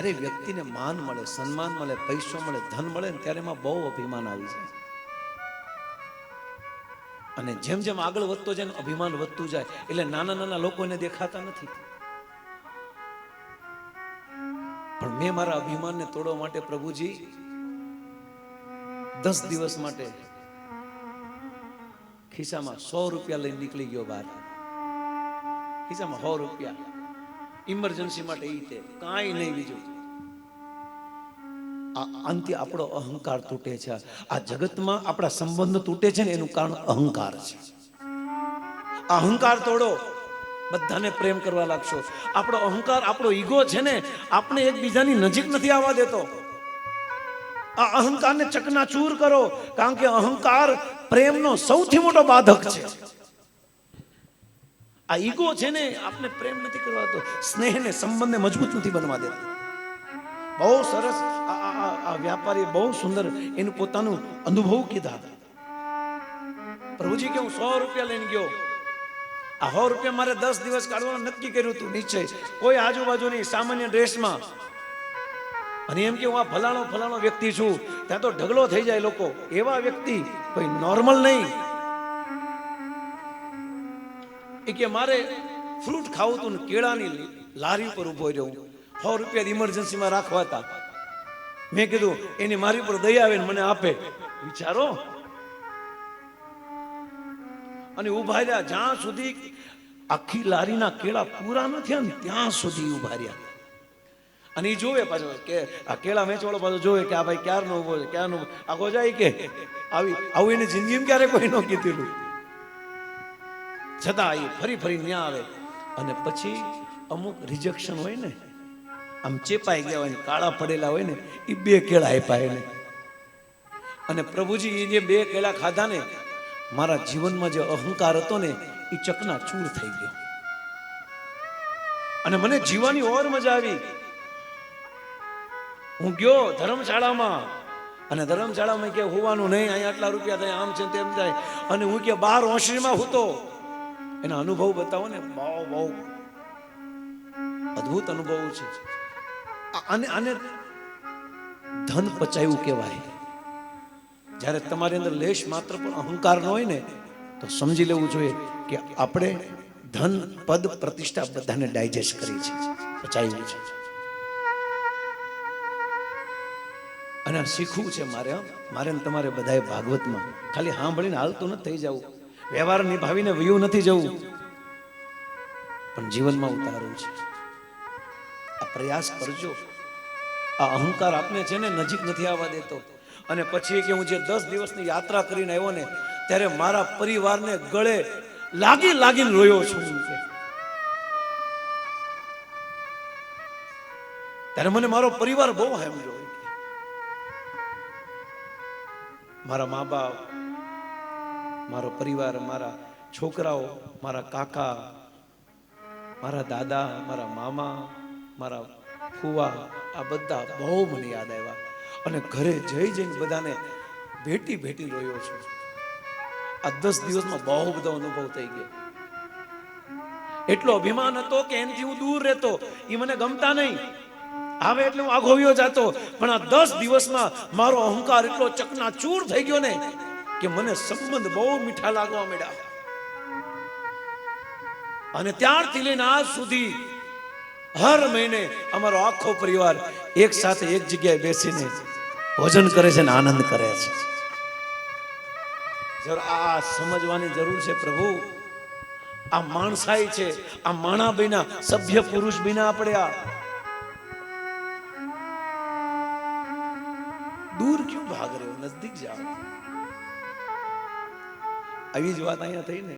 અરે વ્યક્તિને માન મળે, સન્માન મળે, પૈસો મળે, ધન મળે ને ત્યારે એમાં બહુ અભિમાન આવી જાય. અને જેમ જેમ આગળ વધતો જાય ને અભિમાન વધતું જાય, એટલે નાના નાના લોકોને દેખાતા નથી. પણ મેં મારા અભિમાનને તોડવા માટે પ્રભુજી, દસ દિવસ માટે ખિસ્સામાં સો રૂપિયા લઈને નીકળી ગયો બહાર. ખિસ્સામાં સો રૂપિયા. ઇમરજન્સી માટે એ તે. કાંઈ નહીં બીજું. આ અંતે આપણો અહંકાર તૂટે છે. આ જગતમાં આપણા સંબંધ તૂટે છે ને એનું કારણ અહંકાર છે. અહંકાર તોડો. બધાને પ્રેમ કરવા લાગશો. આપણો અહંકાર, આપણો ઈગો છે ને આપણે એકબીજાની નજીક નથી આવવા દેતો. આ અહંકારને ચકનાચૂર કરો, કારણ કે અહંકાર પ્રેમનો સૌથી મોટો બાધક છે. આ ઈગો છે ને આપણે પ્રેમ નથી કરવા દો સ્નેહને સંબંધને મજબૂત નથી બનવા દેતો. બહુ સરસ. આ વ્યાપારી બહુ સુંદર એનું પોતાનું અનુભવ કીધા પ્રભુજી કે હું સો રૂપિયા લઈને ગયો. આ સો રૂપિયા મારે દસ દિવસ કાઢવાનું નક્કી કર્યું હતું નીચે કોઈ આજુબાજુ નહીં સામાન્ય ડ્રેસમાં. અને એમ કે હું આ ફલાણો ફલાણો વ્યક્તિ છું. ત્યાં તો ઢગલો થઈ જાય લોકો. એવા વ્યક્તિ કોઈ નોર્મલ નહીં. એ કે મારે ફ્રૂટ ખાવું હતું ને કેળાની લારી પર ઊભો રહ્યો સો રૂપિયા ઇમરજન્સીમાં રાખવા હતા મેં કીધું, એની મારી ઉપર દયા આવે ને મને આપે. વિચારો. અને ઊભા રહ્યા. જ્યાં સુધી આખી લારીના કેળા પૂરા ન થયા ને ત્યાં સુધી ઊભા રહ્યા. અને એ જોવે પાછો કે આ કેળા વેચવાળો પાછો જોવે કે આ ભાઈ ક્યારનો ઊભો છે, ક્યારનો આગો જાય કે આવી, આવું એની જિંદગીમાં ક્યારે કોઈ ન કીધેલું. છતાં એ ફરી ફરી ન્યા આવે. અને પછી અમુક રિજેક્શન હોય ને આમ ચેપાઈ ગયા હોય ને, કાળા પડેલા હોય ને એ બે કેળા આપ્યા એને. અને પ્રભુજી એ જે બે કેળા ખાધા ને, મારા જીવનમાં જે અહંકાર હતો ને એ ચકના ચૂર થઈ ગયો. અને મને જીવવાની ઓર મજા આવી. હું ગયો ધર્મશાળામાં, અને ધર્મશાળામાં કે હોવાનું નહીં, અહીંયા આટલા રૂપિયા થાય, આમ છે તેમ થાય. અને હું કે બાર ઓશરીમાં હતો એના અનુભવ બતાવો ને બહુ બહુ અદ્ભુત અનુભવ છે. આ- આને ધન પચાયું કહેવાય. જ્યારે તમારી અંદર લેશ માત્ર પણ અહંકાર ન હોય ને, તો સમજી લેવું જોઈએ કે આપણે ધન, પદ, પ્રતિષ્ઠા બધાને ડાયજેસ્ટ કરી છે. પચાવ્યું છે. અને શીખવું છે મારે મારે તમારે બધાએ ભાગવતમાં ખાલી સાંભળીને હાલતું નથી થઈ જવું. વ્યવહાર નિભાવીને વ્યૂ નથી જવું. પણ જીવનમાં ઉતારવું છે. પ્રયાસ કરજો. આ અહંકાર આપને છે ને નજીક નથી આવવા દેતો. અને પછી કે હું જે દસ દિવસની યાત્રા કરીને આવ્યો ને, ત્યારે મારા પરિવારને ગળે લાગી લાગીને રોયો છું. ત્યારે મને મારો પરિવાર બહુ હેમજો. મારા મા બાપ મારો પરિવાર, મારા છોકરાઓ, મારા કાકા, મારા દાદા, મારા મામા મારા ફુવા, આ બધા બહુ મને યાદ આવ્યા. અને ઘરે જઈ જઈને બધાને ભેટી ભેટી રોયો છું. આ દસ દિવસમાં બહુ બધો અનુભવ થઈ ગયો. એટલો અભિમાન હતો કે એનથી હું દૂર રહેતો. એ મને ગમતા નહીં. આવે એટલે હું આઘોવ્યો જાતો. પણ આ દસ દિવસમાં મારો અહંકાર એટલો ચકનાચૂર થઈ ગયો ને કે મને સંબંધ બહુ મીઠા લાગવા માંડ્યા. અને ત્યારથી લઈને આજ સુધી હર મહિને અમારો આખો પરિવાર એક સાથે એક જગ્યાએ બેસીને ભોજન કરે છે ને આનંદ કરે છે. આ સમજવાની જરૂર છે પ્રભુ. આ માણસાઈ છે, આ માણા બિના, સભ્ય પુરુષ બિના આપણે આ. દૂર ક્યું ભાગ રહ્યો? નજદીક જાઓ આવી જ વાત અહીંયા થઈ ને.